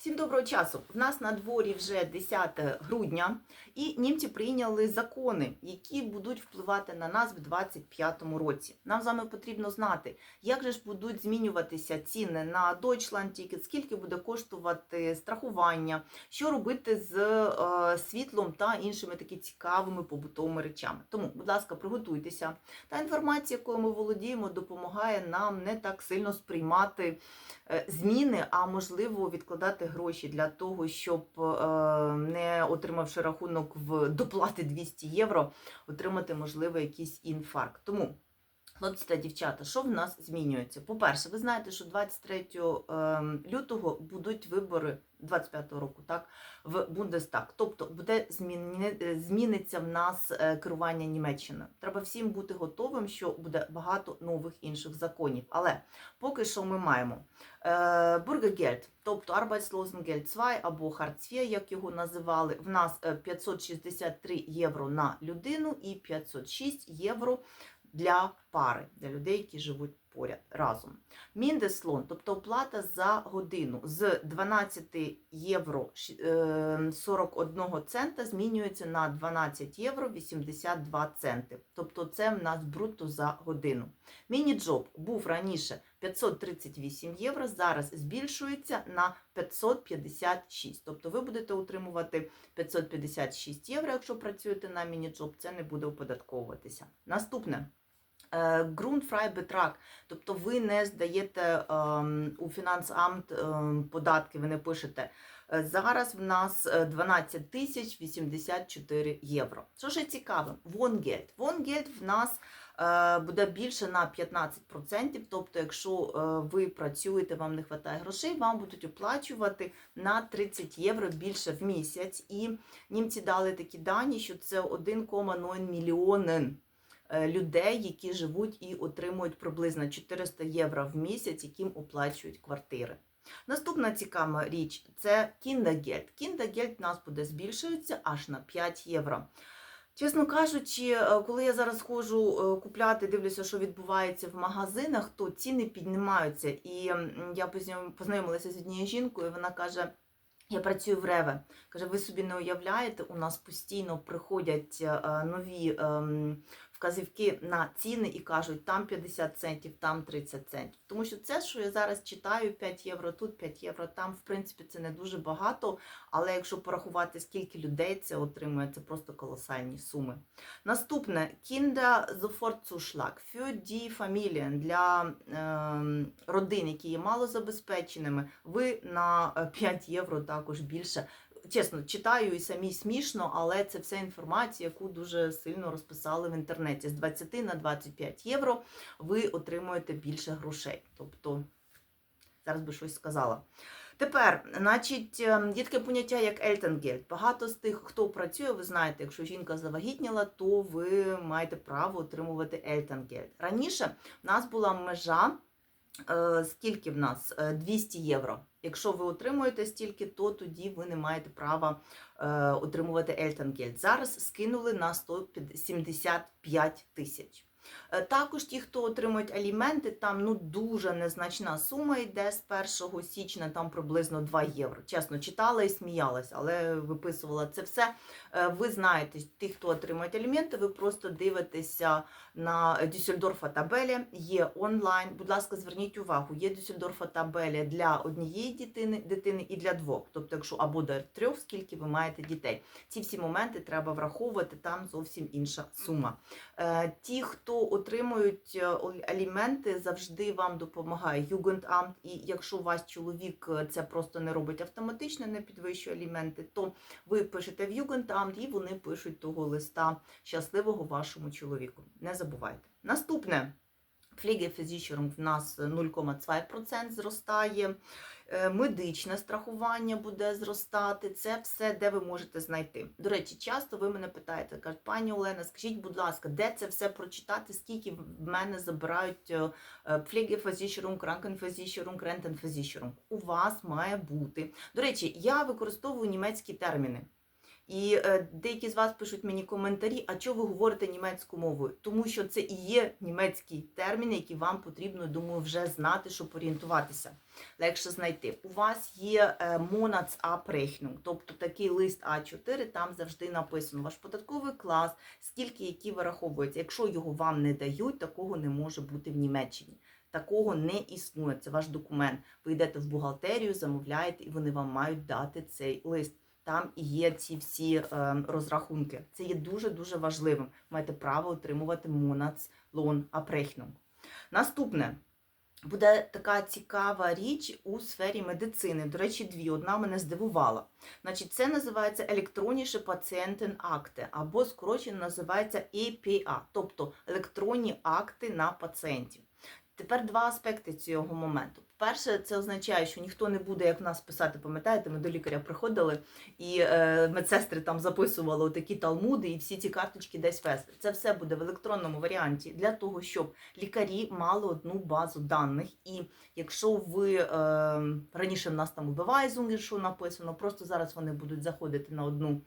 Всім доброго часу. В нас на дворі вже 10 грудня, і німці прийняли закони, які будуть впливати на нас в 2025 році. Нам з вами потрібно знати, як же ж будуть змінюватися ціни на Deutschland скільки буде коштувати страхування, що робити з е, світлом та іншими такі цікавими побутовими речами. Тому, будь ласка, приготуйтеся. Та інформація, якою ми володіємо, допомагає нам не так сильно сприймати е, зміни, а можливо відкладати гроші для того, щоб е, не отримавши рахунок в доплати 200 євро, отримати можливо якийсь інфаркт. Тому. Хлопці та дівчата, що в нас змінюється? По-перше, ви знаєте, що 23 ем, лютого будуть вибори 25-го року, так, в Бундестаг. Тобто буде зміни, е, зміниться в нас е, керування Німеччиною. Треба всім бути готовим, що буде багато нових інших законів. Але поки що ми маємо е, Бургегельд, тобто Arbeitslosengeld 2 або Hartz як його називали, в нас е, 563 євро на людину і 506 євро для пари, для людей, які живуть поряд разом. Міндеслон, тобто оплата за годину з 12 євро е, 41 цента змінюється на 12 євро 82 центи. Тобто це в нас брутто за годину. Міні-джоб був раніше 538 євро, зараз збільшується на 556. Тобто ви будете отримувати 556 євро, якщо працюєте на міні-джоб, це не буде оподатковуватися. Наступне. Ґрунтфрайбетрак, тобто ви не здаєте ем, у фінансамт ем, податки, ви не пишете. Е, Зараз в нас е, 12 тисяч 84 євро. Що ж цікаве, Вонгельд. Вонгельд в нас е, буде більше на 15%, тобто, якщо е, ви працюєте, вам не вистачає грошей, вам будуть оплачувати на 30 євро більше в місяць. І німці дали такі дані, що це 1,0 мільйони е, людей, які живуть і отримують приблизно 400 євро в місяць, яким оплачують квартири. Наступна цікава річ це кіндагельд. Кіндагельд у нас буде збільшується аж на 5 євро. Чесно кажучи, е, коли я зараз ходжу е, купляти, дивлюся, що відбувається в магазинах, то ціни піднімаються. І я познайомилася з однією жінкою, вона каже. Я працюю в Реве. Каже, ви собі не уявляєте, у нас постійно приходять е, нові ем, вказівки на ціни і кажуть, там 50 центів, там 30 центів. Тому що це, що я зараз читаю, 5 євро тут, 5 євро там, в принципі, це не дуже багато. Але якщо порахувати, скільки людей це отримує, це просто колосальні суми. Наступне Kinder Sofortzuschlag für die для ем, родин, які є малозабезпеченими, ви на е, 5 євро також більше. Чесно, читаю і самі смішно, але це вся інформація, яку дуже сильно розписали в інтернеті. З 20 на 25 євро ви отримуєте більше грошей. Тобто, зараз би щось сказала. Тепер, значить, ем, є таке поняття, як Елтенгельд. Багато з тих, хто працює, ви знаєте, якщо жінка завагітніла, то ви маєте право отримувати Елтенгельд. Раніше в нас була межа, е, скільки в нас? Е, 200 євро. Якщо ви отримуєте стільки, то тоді ви не маєте права е, отримувати Ельтангельд. Зараз скинули на 175 тисяч. Е, Також ті, хто отримують аліменти, там ну дуже незначна сума йде з 1 січня, там приблизно 2 євро. Чесно, читала і сміялась, але виписувала це все. Е, Ви знаєте, ті, хто отримують аліменти, ви просто дивитеся на Дюссельдорфа табелі, є онлайн. Будь ласка, зверніть увагу, є Дюссельдорфа табеля для однієї дитини, дитини і для двох. Тобто, якщо або до трьох, скільки ви маєте дітей. Ці всі моменти треба враховувати, там зовсім інша сума. Е, Ті, хто отримують е, аліменти, завжди вам допомагає Югендамт. І якщо у вас чоловік е, це просто не робить автоматично, не підвищує аліменти, то ви пишете в Югендамт і вони пишуть того листа щасливого вашому чоловіку. Не забувайте. Наступне. Pflegeversicherung в нас 0,2% зростає, Е, медичне страхування буде зростати. Це все, де ви можете знайти. До речі, часто ви мене питаєте, кажуть, пані Олена, скажіть, будь ласка, де це все прочитати, скільки в мене забирають е, Pflegeversicherung, Krankenversicherung, Rentenversicherung? У вас має бути. До речі, я використовую німецькі терміни. І е, деякі з вас пишуть мені коментарі, а чого ви говорите німецькою мовою? Тому що це і є німецькі терміни, які вам потрібно, думаю, вже знати, щоб орієнтуватися. Легше знайти. У вас є е, Monatsabrechnung, тобто такий лист А4, там завжди написано ваш податковий клас, скільки які вираховуються. Якщо його вам не дають, такого не може бути в Німеччині. Такого не існує. Це ваш документ. Ви йдете в бухгалтерію, замовляєте, і вони вам мають дати цей лист. Там і є ці всі е, розрахунки. Це є дуже дуже важливим. Маєте право отримувати Monatslohn Abrechnung. Наступне. Буде така цікава річ у сфері медицини. До речі, дві. Одна мене здивувала. Значить, це називається електронніше пацієнтен-акти, або скорочено називається EPA, тобто електронні акти на пацієнтів. Тепер два аспекти цього моменту. Перше, це означає, що ніхто не буде, як в нас писати, пам'ятаєте, ми до лікаря приходили, і е, медсестри там записували такі талмуди, і всі ці карточки десь вести. Це все буде в електронному варіанті для того, щоб лікарі мали одну базу даних. І якщо ви е, раніше в нас там у Beweisung, що написано, просто зараз вони будуть заходити на одну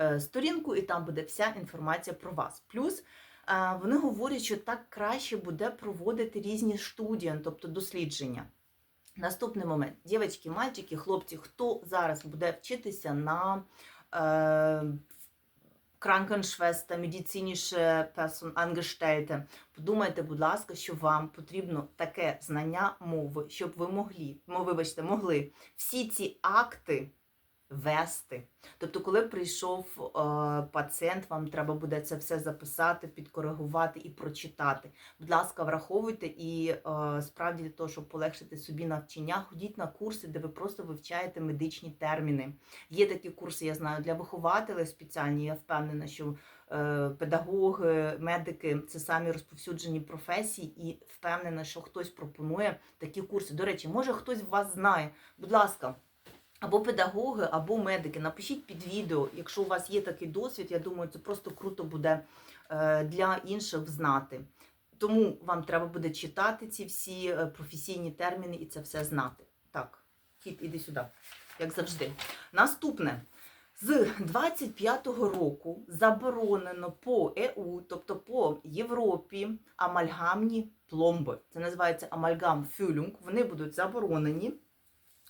е, сторінку, і там буде вся інформація про вас. Плюс е, вони говорять, що так краще буде проводити різні студії, тобто дослідження. Наступний момент. Дівчатки, мальчики, хлопці, хто зараз буде вчитися на е, Кранкеншвеста, медициніше персон Ангештельте, подумайте, будь ласка, що вам потрібно таке знання мови, щоб ви могли, ну, вибачте, могли всі ці акти вести. Тобто, коли прийшов е, пацієнт, вам треба буде це все записати, підкоригувати і прочитати. Будь ласка, враховуйте і е, справді для того, щоб полегшити собі навчання, ходіть на курси, де ви просто вивчаєте медичні терміни. Є такі курси, я знаю, для вихователів спеціальні. Я впевнена, що е, педагоги, медики це самі розповсюджені професії, і впевнена, що хтось пропонує такі курси. До речі, може хтось вас знає. Будь ласка. Або педагоги, або медики. Напишіть під відео, якщо у вас є такий досвід, я думаю, це просто круто буде е, для інших знати. Тому вам треба буде читати ці всі е, професійні терміни і це все знати. Так, кіт, іди сюди, як завжди. Наступне. З 25-го року заборонено по ЕУ, тобто по Європі, амальгамні пломби. Це називається амальгам-фюлюнг. Вони будуть заборонені.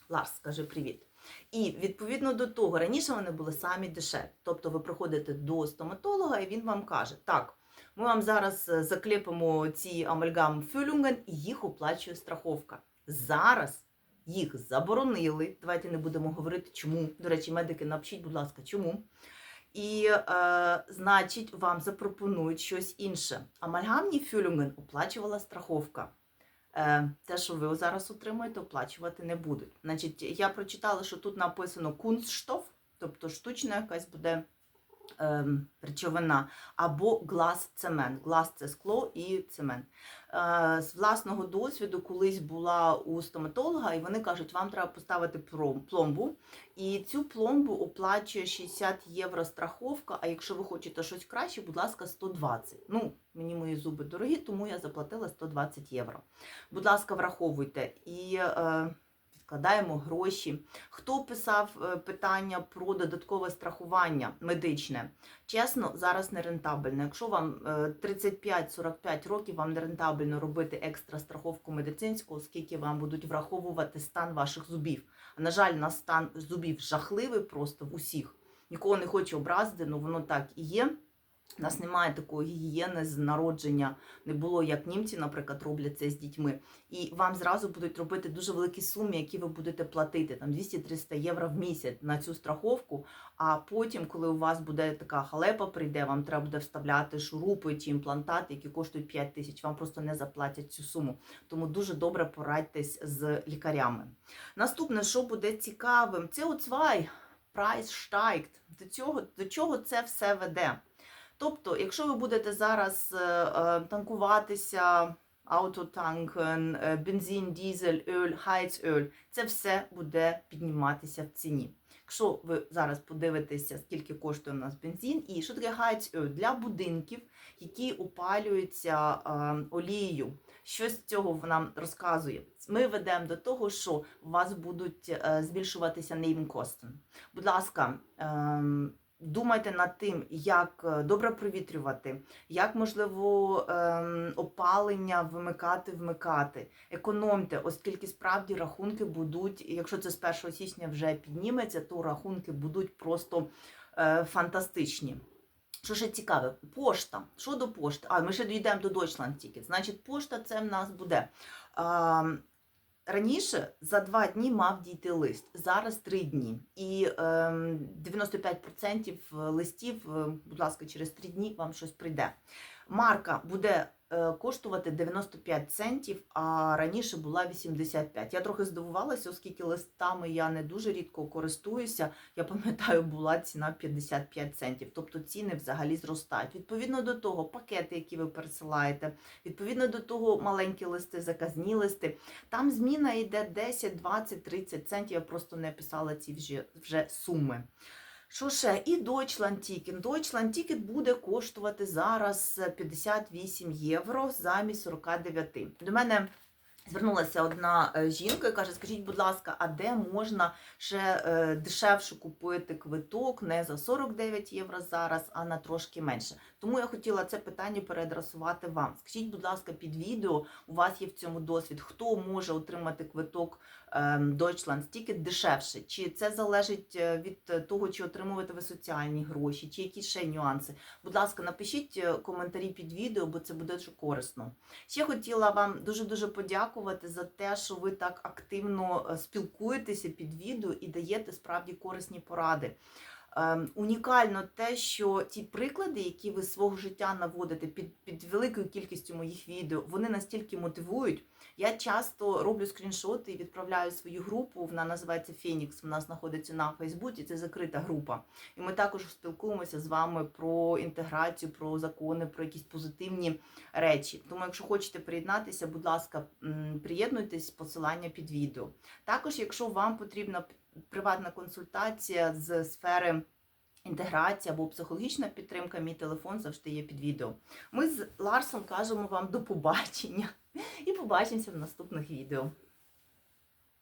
Ларс, скажи привіт. І відповідно до того, раніше вони були самі дешеві. Тобто ви приходите до стоматолога, і він вам каже: так, ми вам зараз е, заклепимо ці амальгам фюлюнген і їх оплачує страховка. Зараз їх заборонили. Давайте не будемо говорити, чому. До речі, медики, напишіть, будь ласка, чому. І, е, значить, вам запропонують щось інше. Амальгамні фюлюнген оплачувала страховка. Е, те, що ви зараз отримуєте, оплачувати не будуть. Значить, я прочитала, що тут написано кунстштоф, тобто штучна якась буде речовина, або глас цемент. Глас це скло і цемент. Е, з власного досвіду колись була у стоматолога, і вони кажуть, вам треба поставити пломбу. І цю пломбу оплачує 60 євро страховка. А якщо ви хочете щось краще, будь ласка, 120. Ну, мені мої зуби дорогі, тому я заплатила 120 євро. Будь ласка, враховуйте і е, відкладаємо гроші. Хто писав е, питання про додаткове страхування медичне? Чесно, зараз не рентабельно. Якщо вам е, 35-45 років, вам не рентабельно робити екстра страховку медицинську, оскільки вам будуть враховувати стан ваших зубів. А на жаль, на стан зубів жахливий просто в усіх. Нікого не хочу образити, але воно так і є. У нас немає такої гігієни з народження, не було, як німці, наприклад, роблять це з дітьми. І вам зразу будуть робити дуже великі суми, які ви будете платити, там 200-300 євро в місяць на цю страховку. А потім, коли у вас буде така халепа, прийде, вам треба буде вставляти шурупи чи імплантати, які коштують 5 тисяч, вам просто не заплатять цю суму. Тому дуже добре порадьтесь з лікарями. Наступне, що буде цікавим, це оцвай, прайс steigt. До цього, до чого це все веде? Тобто, якщо ви будете зараз е, е, танкуватися, автотанк, е, бензин, дізель, оль, хайцоль, це все буде підніматися в ціні. Якщо ви зараз подивитеся, скільки коштує у нас бензин, і що таке хайцоль для будинків, які опалюються олією. Що з цього нам розказує? Ми ведемо до того, що у вас будуть збільшуватися неймкостен. Будь ласка. Ем, Думайте над тим, як е, добре провітрювати, як можливо ем, опалення вимикати, вмикати. Економте, оскільки справді рахунки будуть, якщо це з 1 січня вже підніметься, то рахунки будуть просто е, фантастичні. Що ще цікаве, пошта. Що до пошти? А, ми ще дійдемо до Deutschland Ticket. Значить, пошта це в нас буде. Раніше за два дні мав дійти лист, зараз три дні. І ем, 95% листів, е, будь ласка, через три дні вам щось прийде. Марка буде е, коштувати 95 центів, а раніше була 85. Я трохи здивувалася, оскільки листами я не дуже рідко користуюся. Я пам'ятаю, була ціна 55 центів. Тобто ціни взагалі зростають. Відповідно до того, пакети, які ви пересилаєте, відповідно до того, маленькі листи, заказні листи. Там зміна йде 10, 20, 30 центів. Я просто не писала ці вже, вже суми. Що ще? І Deutschland Ticket. Deutschland Ticket буде коштувати зараз 58 євро замість 49. До мене звернулася одна е, жінка і каже: Скажіть, будь ласка, а де можна ще е, дешевше купити квиток не за 49 євро зараз, а на трошки менше? Тому я хотіла це питання переадресувати вам. Скажіть, будь ласка, під відео у вас є в цьому досвід, хто може отримати квиток Deutschland Ticket дешевше? Чи це залежить е, від того, чи отримуєте ви соціальні гроші, чи якісь ще нюанси? Будь ласка, напишіть е, коментарі під відео, бо це буде дуже корисно. Ще хотіла вам дуже дуже подякувати за те, що ви так активно е, спілкуєтеся під відео і даєте справді корисні поради. Ем, унікально те, що ті приклади, які ви свого життя наводите під, під великою кількістю моїх відео, вони настільки мотивують. Я часто роблю скріншоти і відправляю свою групу. Вона називається Фенікс. Вона знаходиться на Фейсбуці. Це закрита група. І ми також спілкуємося з вами про інтеграцію, про закони, про якісь позитивні речі. Тому, якщо хочете приєднатися, будь ласка, приєднуйтесь посилання під відео. Також, якщо вам потрібна приватна консультація з сфери інтеграції або психологічна підтримка, мій телефон завжди є під відео. Ми з Ларсом кажемо вам до побачення і побачимося в наступних відео.